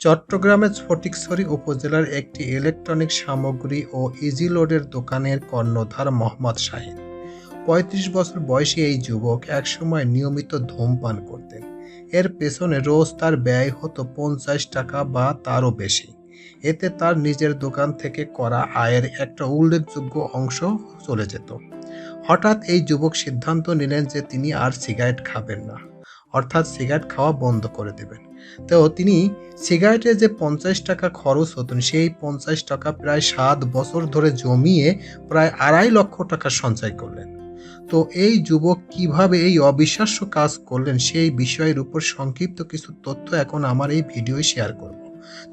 চট্টগ্রামের ফটিকছড়ি উপজেলার একটি ইলেকট্রনিক সামগ্রী ও ইজি লোডের দোকানের কর্ণধার মোহাম্মদ শাহিন। পঁয়ত্রিশ বছর বয়সী এই যুবক একসময় নিয়মিত ধূমপান করতেন। এর পেছনে রোজ তার ব্যয় হতো পঞ্চাশ টাকা বা তারও বেশি। এতে তার নিজের দোকান থেকে করা আয়ের একটা উল্লেখযোগ্য অংশ চলে যেত। হঠাৎ এই যুবক সিদ্ধান্ত নিলেন যে তিনি আর সিগারেট খাবেন না। অর্থাৎ সিগারেট খাওয়া বন্ধ করে দেবেন। তো তিনি সিগারেটে যে পঞ্চাশ টাকা খরচ হতেন সেই পঞ্চাশ টাকা প্রায় সাত বছর ধরে জমিয়ে প্রায় আড়াই লক্ষ টাকা সঞ্চয় করলেন। তো এই যুবক কীভাবে এই অবিশ্বাস্য কাজ করলেন, সেই বিষয়ের উপর সংক্ষিপ্ত কিছু তথ্য এখন আমার এই ভিডিওয় শেয়ার করব।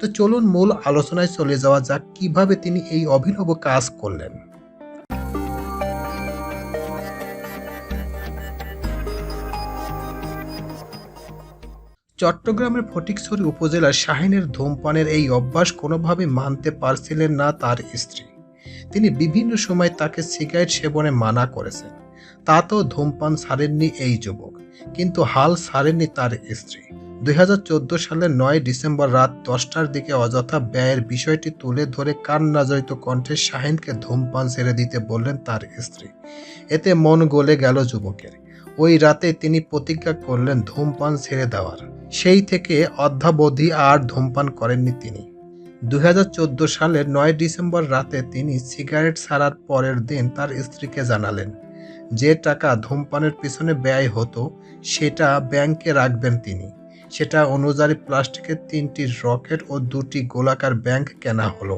তো চলুন মূল আলোচনায় চলে যাওয়া যাক কীভাবে তিনি এই অভিনব কাজ করলেন। চট্টগ্রামের ফটিকছড়ি উপজেলার শাহিনের ধূমপানের এই অভ্যাস কোনোভাবে মানতে পারছিলেন না তার স্ত্রী। তিনি বিভিন্ন সময় তাকে সিগারেট সেবনে মানা করেছেন। তাতেও ধূমপান ছাড়েননি এই যুবক, কিন্তু হাল ছাড়েননি তার স্ত্রী। দুই হাজার চোদ্দ সালের নয় ডিসেম্বর রাত দশটার দিকে অযথা ব্যয়ের বিষয়টি তুলে ধরে কান্নাজড়িত কণ্ঠে শাহিনকে ধূমপান ছেড়ে দিতে বললেন তার স্ত্রী। এতে মন গলে গেল যুবকের। ওই রাতে তিনি প্রতিজ্ঞা করলেন ধূমপান ছেড়ে দেওয়ার। সেই থেকে অদ্যাবধি আর ধূমপান করেননি তিনি। দু হাজার চোদ্দ সালের নয় ডিসেম্বর রাতে তিনি সিগারেট ছাড়ার পরের দিন তার স্ত্রীকে জানালেন, যে টাকা ধূমপানের পিছনে ব্যয় হতো, সেটা ব্যাংকে রাখবেন তিনি। সেটা অনুযায়ী প্লাস্টিকের তিনটি রকেট ও দুটি গোলাকার ব্যাংক কেনা হলো।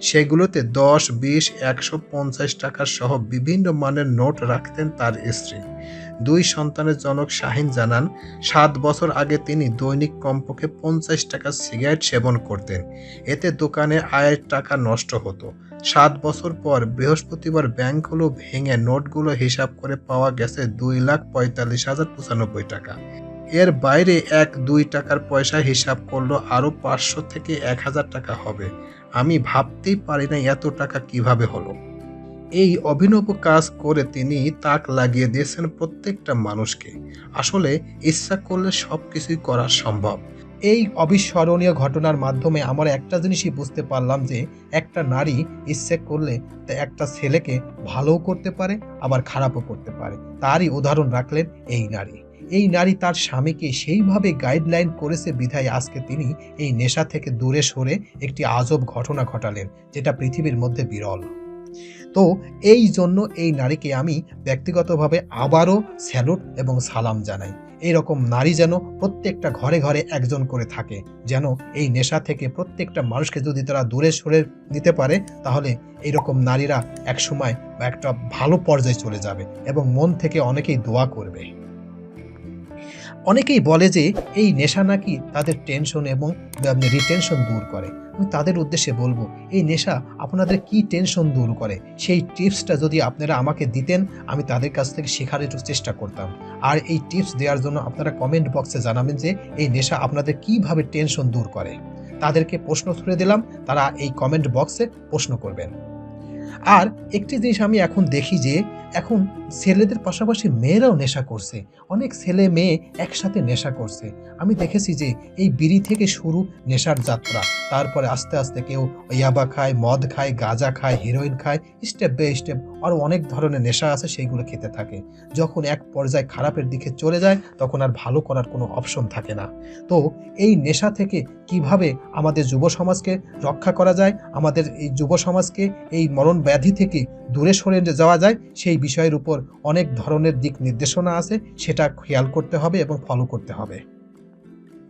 সেগুলোতে দশ, বিশ, একশো পঞ্চাশ টাকা সহ বিভিন্ন মানের নোট রাখতেন তার স্ত্রী। দুই সন্তানের জনক শাহিন জানান, সাত বছর আগে তিনি দৈনিক কমপক্ষে পঞ্চাশ টাকা সিগারেট সেবন করতেন। এতে দোকানে আয়ের টাকা নষ্ট হতো। সাত বছর পর বৃহস্পতিবার ব্যাংকগুলো ভেঙে নোটগুলো হিসাব করে পাওয়া গেছে দুই লাখ পঁয়তাল্লিশ হাজার পঁচানব্বই টাকা। এর বাইরে এক দুই টাকার পয়সা হিসাব করল আরও পাঁচশো থেকে এক হাজার টাকা হবে। আমি ভাবতেই পারি না এত টাকা কীভাবে হলো। এই অভিনব কাজ করে তিনি তাক লাগিয়ে দিয়েছেন প্রত্যেকটা মানুষকে। আসলে ইচ্ছা করলে সব কিছুই করা সম্ভব। এই অবিস্মরণীয় ঘটনার মাধ্যমে আমরা একটা জিনিসই বুঝতে পারলাম যে, একটা নারী ইচ্ছে করলে তা একটা ছেলেকে ভালোও করতে পারে, আবার খারাপও করতে পারে। তারই উদাহরণ রাখলেন এই নারী। এই নারী তার স্বামীকে সেইভাবে গাইডলাইন করেছে বিধায় আজকে তিনি এই নেশা থেকে দূরে সরে একটি আজব ঘটনা ঘটালেন, যেটা পৃথিবীর মধ্যে বিরল। তো এই জন্য এই নারীকে আমি ব্যক্তিগতভাবে আবারও স্যালুট এবং সালাম জানাই। এই রকম নারী যেন প্রত্যেকটা ঘরে ঘরে একজন করে থাকে, যেন এই নেশা থেকে প্রত্যেকটা মানুষকে যদি তারা দূরে সরে নিতে পারে, তাহলে এই রকম নারীরা একসময় একটা ভালো পর্যায়ে চলে যাবে এবং মন থেকে অনেকেই দোয়া করবে। অনেকেই বলে যে এই নেশা নাকি তাদের টেনশন এবং রিটেনশন দূর করে। আমি তাদের উদ্দেশ্যে বলব, এই নেশা আপনাদের কি টেনশন দূর করে? সেই টিপসটা যদি আপনারা আমাকে দিতেন, আমি তাদের কাছ থেকে শেখার একটু চেষ্টা করতাম। আর এই টিপস দেওয়ার জন্য আপনারা কমেন্ট বক্সে জানাবেন যে এই নেশা আপনাদের কীভাবে টেনশন দূর করে। তাদেরকে প্রশ্ন ছুড়ে দিলাম, তারা এই কমেন্ট বক্সে প্রশ্ন করবেন। আর একটি জিনিস আমি এখন দেখি যে এখন ছেলেদের পাশাপাশি মেয়েরাও নেশা করছে। অনেক ছেলে মেয়ে একসাথে নেশা করছে। আমি দেখেছি যে এই বিড়ি থেকে শুরু নেশার যাত্রা, তারপরে আস্তে আস্তে কেউ ইয়াবা খায়, মদ খায়, গাঁজা খায় হিরোইন খায় স্টেপ বাই স্টেপ আরও অনেক ধরনের নেশা আছে সেইগুলো খেতে থাকে। যখন এক পর্যায়ে খারাপের দিকে চলে যায়, তখন আর ভালো করার কোনো অপশন থাকে না। তো এই নেশা থেকে কীভাবে আমাদের যুব সমাজকে রক্ষা করা যায়, আমাদের এই যুব সমাজকে এই মরণ ব্যাধি থেকে দূরে সরে যাওয়া যায়, সেই বিষয়ের উপর অনেক ধরনের দিক নির্দেশনা আছে, সেটা খেয়াল করতে হবে এবং ফলো করতে হবে।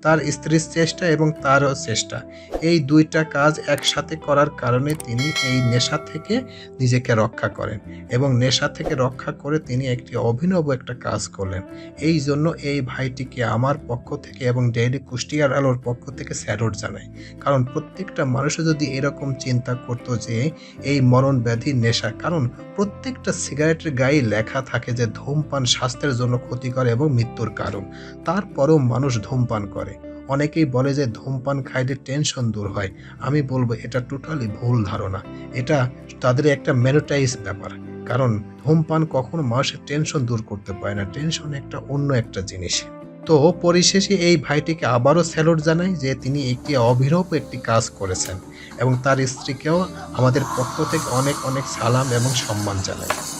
তার স্ত্রীর চেষ্টা এবং তারও চেষ্টা। এই দুইটা কাজ একসাথে করার কারণে তিনি এই নেশা থেকে নিজেকে রক্ষা করেন এবং নেশা থেকে রক্ষা করে তিনি একটি অভিনব একটা কাজ করলেন। এই জন্য এই ভাইটিকে আমার পক্ষ থেকে এবং ডেইলি কুষ্টিয়ার আলোর পক্ষ থেকে স্যালুট জানাই। কারণ প্রত্যেকটা মানুষও যদি এরকম চিন্তা করতো যে এই মরণ ব্যাধি নেশা, কারণ প্রত্যেকটা সিগারেটের গায়ে লেখা থাকে যে ধূমপান স্বাস্থ্যের জন্য ক্ষতিকর এবং মৃত্যুর কারণ। তারপরেও মানুষ ধূমপান করে। অনেকেই বলে যে ধূমপান খাইলে টেনশন দূর হয়। আমি বলব, এটা টোটালি ভুল ধারণা। এটা তাদের একটা ম্যানোটাইজ ব্যাপার। কারণ ধূমপান কখনো মানুষের টেনশন দূর করতে পারে না। টেনশন একটা অন্য একটা জিনিস। তো পরিশেষে এই ভাইটিকে আবারও স্যালুট জানাই যে তিনি একটি অভিনব একটি কাজ করেছেন এবং তার স্ত্রীকেও আমাদের পক্ষ থেকে অনেক অনেক সালাম এবং সম্মান জানাই।